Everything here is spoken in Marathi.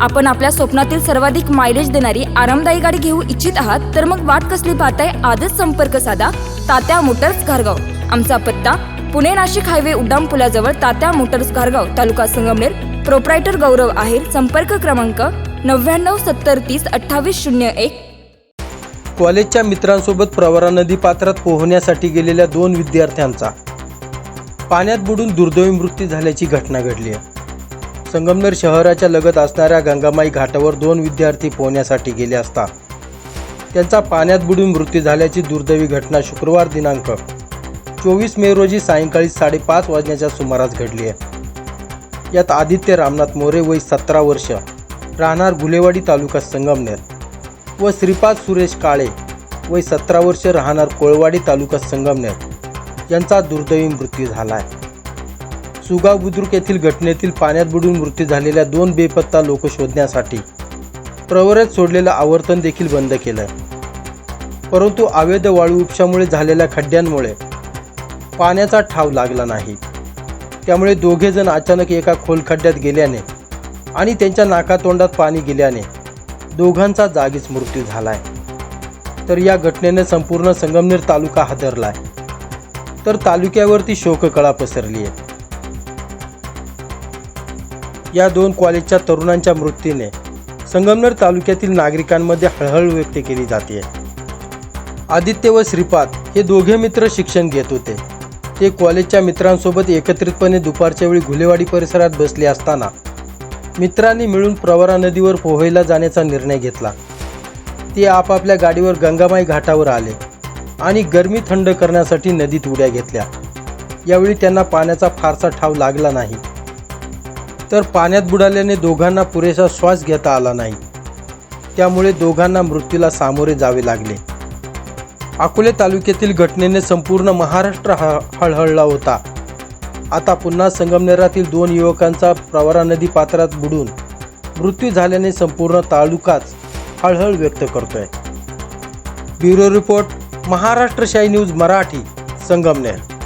आपण आपल्या स्वप्नातील सर्वाधिक मायलेज देणारी आरामदायी गाडी घेऊ इच्छित आहात तर मग वाट कसली पाहताय? आजच संपर्क साधा. तात्या मोटर्स घारगाव. आमचा पत्ता पुणे नाशिक हायवे उड्डाण पुलाजवळ तात्या मोटर्स घारगाव तालुका संगमनेर. प्रोप्रायटर गौरव आहेर संपर्क क्रमांक नव्याण्णव सत्तर तीस अठ्ठावीस शून्य एक. कॉलेजच्या मित्रांसोबत प्रवरा नदी पात्रात पोहण्यासाठी गेलेल्या दोन विद्यार्थ्यांचा. पाण्यात बुडून दुर्दैवी मृत्यू झाल्याची घटना घडली आहे. संगमनेर शहराच्या लगत असणाऱ्या गंगामाई घाटावर दोन विद्यार्थी पोहण्यासाठी गेले असता त्यांचा पाण्यात बुडून मृत्यू झाल्याची दुर्दैवी घटना शुक्रवार दिनांक चोवीस मे रोजी सायंकाळी साडेपाच वाजण्याच्या सुमारास घडली आहे. यात आदित्य रामनाथ मोरे वय सतरा वर्ष राहणार गुलेवाडी तालुका संगमनेर व श्रीपाद सुरेश काळे वय सतरा वर्ष राहणार कोळवाडी तालुका संगमनेर यांचा दुर्दैवी मृत्यू झाला आहे. सुगाव बुद्रुक येथील घटनेतील पाण्यात बुडून मृत्यू झालेल्या दोन बेपत्ता लोक शोधण्यासाठी प्रवरत सोडलेलं आवर्तन देखील बंद केलं. परंतु अवैध वाळू उपशामुळे झालेल्या खड्ड्यांमुळे पाण्याचा ठाव लागला नाही. त्यामुळे दोघे जण अचानक एका खोल खड्ड्यात गेल्याने आणि त्यांच्या नाकातोंडात पाणी गेल्याने दोघांचा जागीच मृत्यू झालाय. तर या घटनेने संपूर्ण संगमनेर तालुका हादरलाय. तर तालुक्यावरती शोककळा पसरली आहे या दोन कॉलेजच्या तरुणांच्या मृत्यूने संगमनेर तालुक्यातील नागरिकांमध्ये हळहळ व्यक्त केली जाते. आदित्य व श्रीपाद हे दोघे मित्र शिक्षण घेत होते. ते कॉलेजच्या मित्रांसोबत एकत्रितपणे दुपारच्या वेळी घुलेवाडी परिसरात बसले असताना मित्रांनी मिळून प्रवरा नदीवर पोहायला जाण्याचा निर्णय घेतला. ते आपापल्या गाडीवर गंगामाई घाटावर आले आणि गरमी थंड करण्यासाठी नदीत उड्या घेतल्या. यावेळी त्यांना पाण्याचा फारसा ठाव लागला नाही. तर पाण्यात बुडाल्याने दोघांना पुरेसा श्वास घेता आला नाही. त्यामुळे दोघांना मृत्यूला सामोरे जावे लागले. अकोले तालुक्यातील घटनेने संपूर्ण महाराष्ट्र ह हळहळला होता. आता पुन्हा संगमनेरातील दोन युवकांचा प्रवरा नदी पात्रात बुडून मृत्यू झाल्याने संपूर्ण तालुकाच हळहळ व्यक्त करतोय. Bureau report Maharashtra Shahi news Marathi Sangamner.